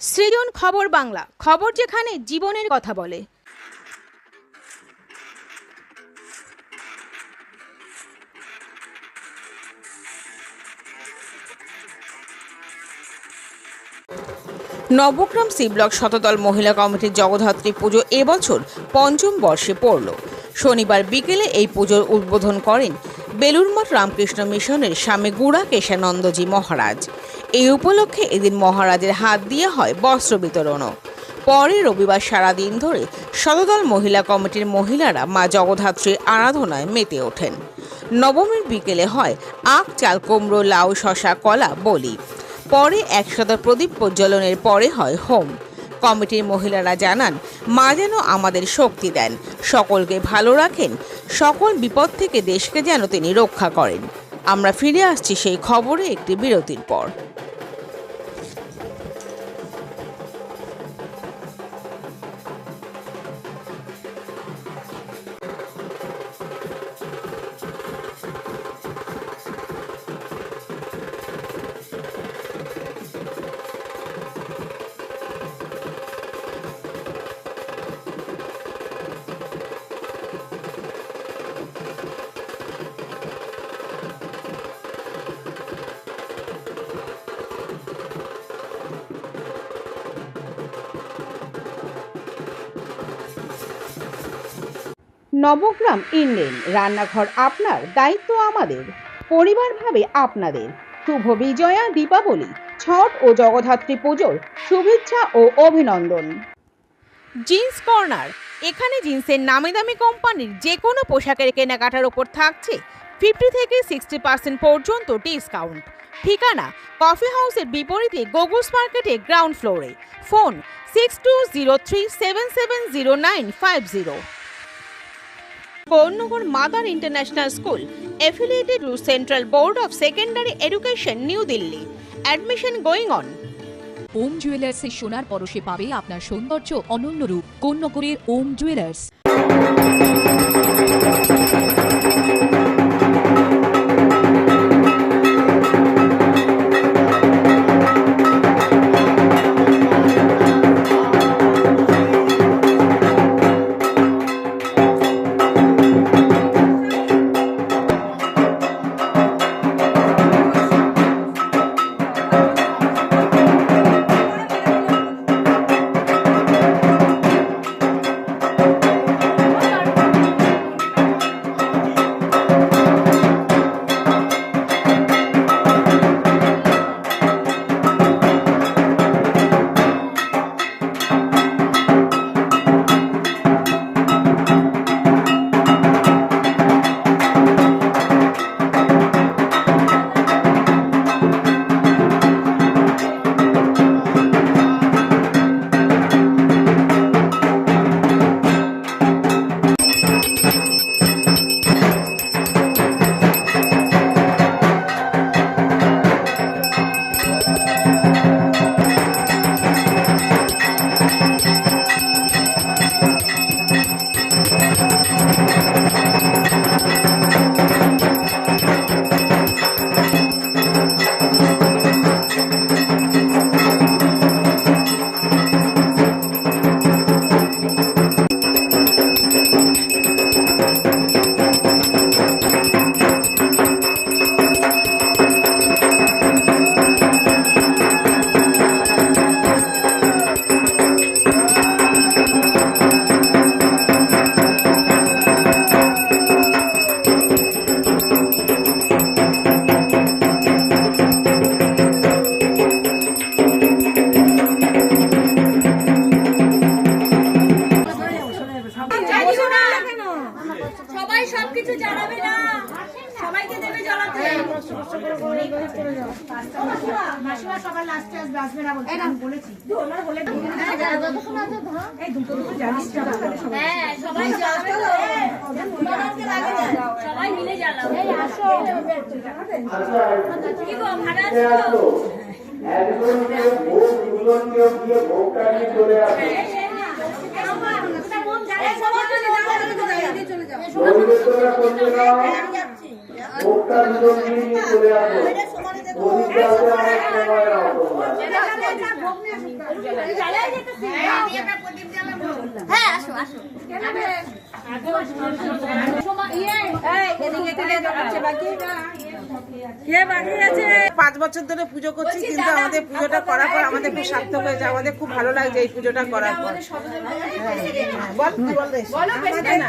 সৃজন খবর বাংলা, খবর যেখানে জীবনের কথা বলে। নবগ্রাম সি ব্লক শতদল মহিলা কমিটির জগদ্ধাত্রী পুজো এবছর পঞ্চম বর্ষে পড়ল। শনিবার বিকেলে এই পুজোর উদ্বোধন করেন বেলুরমঠ রামকৃষ্ণ মিশনের স্বামী গুড়া কেশানন্দজি মহারাজ। এই উপলক্ষে এদিন মহারাজের হাত দিয়ে হয় বস্ত্র বিতরণও। পরে রবিবার সারাদিন ধরে শতদল মহিলা কমিটির মহিলারা মা জগদ্ধাত্রীর আরাধনায় মেতে ওঠেন। নবমীর বিকেলে হয় আখ, চাল, কুমড়ো, লাউ শশা কলা, বলি। পরে একশত প্রদীপ প্রজ্বলনের পরে হয় হোম। কমিটির মহিলারা জানান, মা যেন আমাদের শক্তি দেন। সকলকে ভালো রাখেন। সকল বিপদ থেকে দেশকে যেন তিনি রক্ষা করেন। আমরা ফিরে আসছি সেই খবরে একটি বিরতির পর। নবগ্রাম ইন্ডেন রান্নাঘর আপনার, দায়িত্ব আমাদের। পরিবার ভাবে আপনাদের। শুভ বিজয়া দীপাবলি, ছট ও জগদ্ধাত্রী পুজোর শুভেচ্ছা ও অভিনন্দন। জিন্স কর্নার, এখানে জিন্সের নামি দামি কোম্পানির যে কোনো পোশাকের কেনাকাটার ওপর থাকছে ফিফটি থেকে সিক্সটি পার্সেন্ট পর্যন্ত ডিসকাউন্ট। ঠিকানা, কফি হাউসের বিপরীতে গোগুস মার্কেটে গ্রাউন্ড ফ্লোরে। Phone six two zero three seven seven zero nine five zero Konnagar mother international school affiliated central board of secondary education new Delhi admission going on Om jewellers এর সোনার পরশে পাবে আপনার সৌন্দর্য অনন্য রূপ। কর্ণগরের ওম জুয়েলার্স সবাই মিলে জ্বালাবে কি গো ভাড়া আছো তো? একজনকে ভোগ দুজনকে দিয়ে ভোগটা নিয়ে চলে আসে না ভোগটা দুজন নিয়ে চলে আসো পরিচয় আমার সময় হ্যাঁ আসো আসো। পাঁচ বছর ধরে পুজো করছি কিন্তু আমাদের পুজোটা করার পর আমাদের খুব সার্থক হয়েছে আমাদের খুব ভালো লাগছে এই পুজোটা করার পর। হ্যাঁ,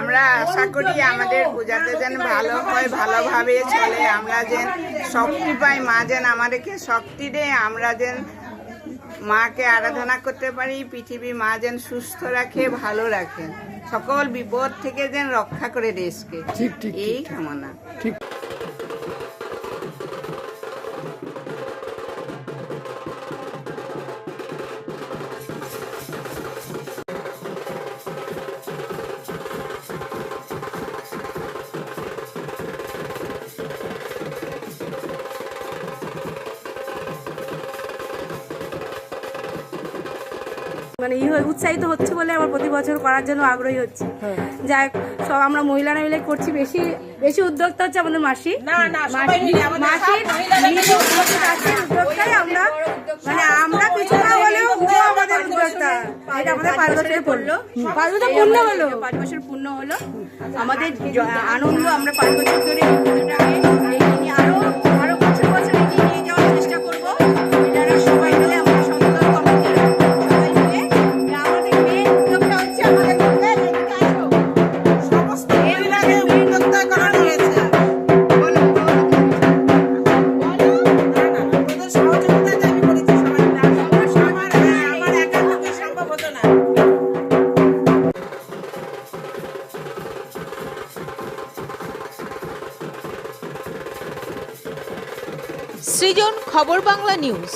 আমরা আশা করি আমাদের পূজাতে যেন ভালো হয় ভালোভাবে চলে। আমরা যেন শক্তি পাই মা যেন আমাদেরকে শক্তি দেয় আমরা যেন মাকে আরাধনা করতে পারি পৃথিবী মা যেন সুস্থ রাখে ভালো রাখে। সকল বিপদ থেকে যেন রক্ষা করে দেশকে। এই কামনা। মানে ই হয়ে- উৎসাহিত হচ্ছে বলে আমার প্রতি বছর করার জন্য আগ্রহী হচ্ছে। যাই হোক, সব আমরা মহিলারা মিলে করছি বেশি বেশি উদ্যোক্তা হচ্ছে আমাদের মাসি। মাসির উদ্যোক্তাই আমরা। মানে আমরা কিছু না হলেও আমাদের উদ্যোক্তা। এটা আমাদের পাঁচ বছরে পড়ল পাঁচ বছর পূর্ণ হলো। পাঁচ বছর পূর্ণ হলো। আমাদের আনন্দ আমরা পাঁচ বছর ধরে সৃজন খবর বাংলা নিউজ।